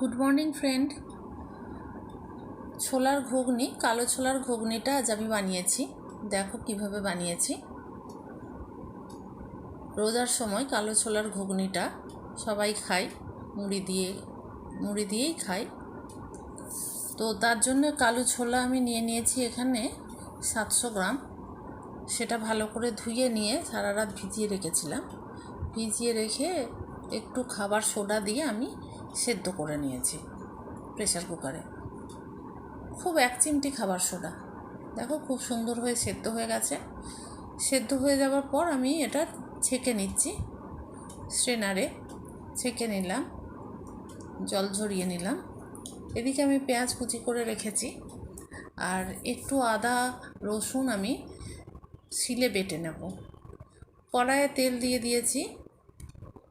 Good morning friend ছোলার ঘুগনি, কালো ছোলার ঘুগনিটা আজ আমি বানিয়েছি। দেখো কীভাবে বানিয়েছি। রোজার সময় কালো ছোলার ঘুগনিটা সবাই খায়, মুড়ি দিয়ে, মুড়ি দিয়েই খায়। তো তার জন্য কালো ছোলা আমি নিয়ে নিয়েছি এখানে সাতশো গ্রাম। সেটা ভালো করে ধুয়ে নিয়ে সারা রাত ভিজিয়ে রেখেছিলাম। ভিজিয়ে রেখে একটু খাবার সোডা দিয়ে আমি সেদ্ধ করে নিয়েছি প্রেসার কুকারে। খুব এক চিমটি খাবার সোডা। দেখো খুব সুন্দর হয়ে সেদ্ধ হয়ে গেছে। সেদ্ধ হয়ে যাওয়ার পর আমি এটা ছেঁকে নিচ্ছি। স্ট্রেনারে ছেঁকে নিলাম। জল ঝরিয়ে নিলাম। এদিকে আমি পেঁয়াজ কুচি করে রেখেছি। আর একটু আদা, রসুন আমি শিলে বেটে নেব। কড়াইয়ে তেল দিয়ে দিয়েছি।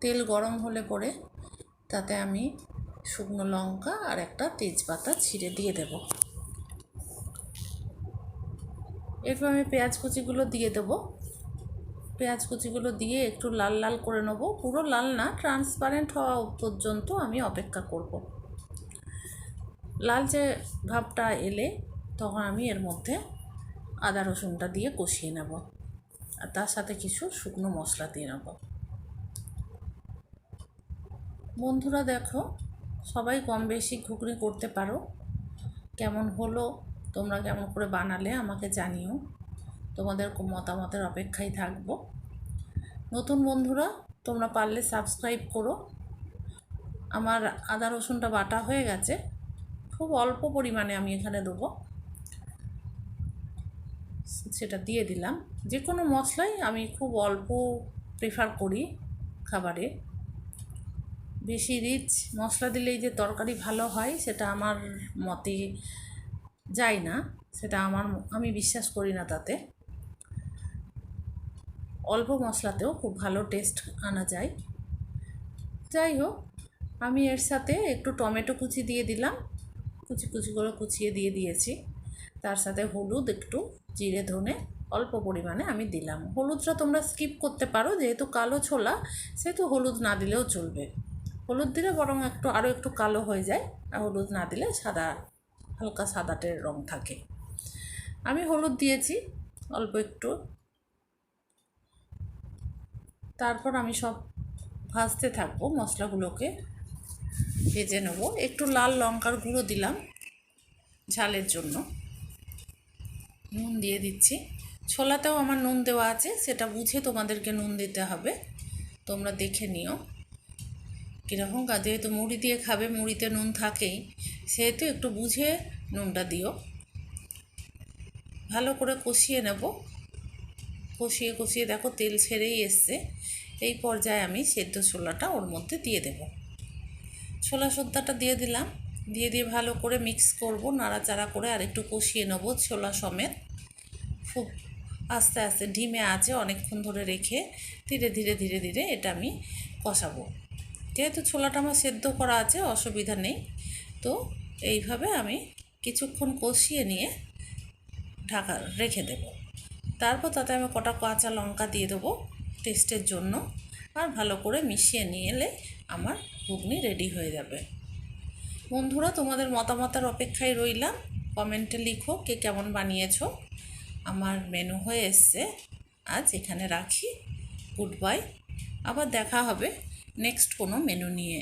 তেল গরম হলে পরে তাতে আমি শুকনো লঙ্কা আর একটা তেজপাতা ছিঁড়ে দিয়ে দেব। এরপর আমি পেঁয়াজ কুচিগুলো দিয়ে দেবো। পেঁয়াজ কুচিগুলো দিয়ে একটু লাল লাল করে নেব। পুরো লাল না ট্রান্সপারেন্ট হওয়া পর্যন্ত আমি অপেক্ষা করব। লালচে ভাবটা এলে তখন আমি এর মধ্যে আদা রসুনটা দিয়ে কষিয়ে নেব। আর তার সাথে কিছু শুকনো মশলা দিয়ে নেব। বন্ধুরা দেখো, সবাই কম বেশি ঘুগনি করতে পারো। কেমন হলো, তোমরা কেমন করে বানালে আমাকে জানিও। তোমাদের মতামতের অপেক্ষায় থাকব। নতুন বন্ধুরা, তোমরা পারলে সাবস্ক্রাইব করো। আমার আদা রসুনটা বাটা হয়ে গেছে। খুব অল্প পরিমাণে আমি এখানে দেবো। সেটা দিয়ে দিলাম। যে কোনো মশলাই আমি খুব অল্প প্রেফার করি খাবারে। বেশি রিচ মশলা দিলেই যে তরকারি ভালো হয়, সেটা আমার মতে যায় না। সেটা আমার আমি বিশ্বাস করি না তাতে। অল্প মশলাতেও খুব ভালো টেস্ট আনা যায়। যাই হোক, আমি এর সাথে একটু টমেটো কুচি দিয়ে দিলাম। কুচি কুচি করে কুচিয়ে দিয়ে দিয়েছি। তার সাথে হলুদ একটু জিরে ধনে অল্প পরিমাণে আমি দিলাম। হলুদটা তোমরা স্কিপ করতে পারো, যেহেতু কালো ছোলা, সেহেতু হলুদ না দিলেও চলবে। হলুদ দিলে বরং একটু আরও একটু কালো হয়ে যায়। আর হলুদ না দিলে সাদা, হালকা সাদাটের রং থাকে। আমি হলুদ দিয়েছি, অল্প একটু। তারপর আমি সব ভাজতে থাকব, মশলাগুলোকে ভেজে নেব। একটু লাল লঙ্কার গুঁড়ো দিলাম ঝালের জন্য। নুন দিয়ে দিচ্ছি। ছোলাতেও আমার নুন দেওয়া আছে, সেটা বুঝে তোমাদেরকে নুন দিতে হবে। তোমরা দেখে নিও। কীরকম যেহেতু মুড়ি দিয়ে খাবে, মুড়িতে নুন থাকেই। সেহেতু একটু বুঝে নুনটা দিও। ভালো করে কষিয়ে নেব। কষিয়ে কষিয়ে দেখো তেল ছেড়েই এসছে। এই পর্যায়ে আমি সেদ্ধ ছোলাটা ওর মধ্যে দিয়ে দেব। ছোলা সদ্যাটা দিয়ে দিলাম। দিয়ে দিয়ে ভালো করে মিক্স করব, নাড়াচাড়া করে আর একটু কষিয়ে নেব ছোলা সমেত। খুব আস্তে আস্তে ডিমে আছে অনেকক্ষণ ধরে রেখে ধীরে ধীরে ধীরে ধীরে এটা আমি কষাবো। যেহেতু ছোলাটা আমার সেদ্ধ করা আছে, অসুবিধা নেই। তো এইভাবে আমি কিছুক্ষণ কষিয়ে নিয়ে ঢাকা রেখে দেব। তারপর তাতে আমি কটা কাঁচা লঙ্কা দিয়ে দেবো টেস্টের জন্য আর ভালো করে মিশিয়ে নিয়ে এলে আমার ঘুগনি রেডি হয়ে যাবে। বন্ধুরা, তোমাদের মতামতের অপেক্ষায় রইলাম। কমেন্টে লিখো কে কেমন বানিয়েছো। আমার মেনু হয়ে এসছে। আজ এখানে রাখি। Good bye. আবার দেখা হবে নেক্সট কোনো মেনু নিয়ে।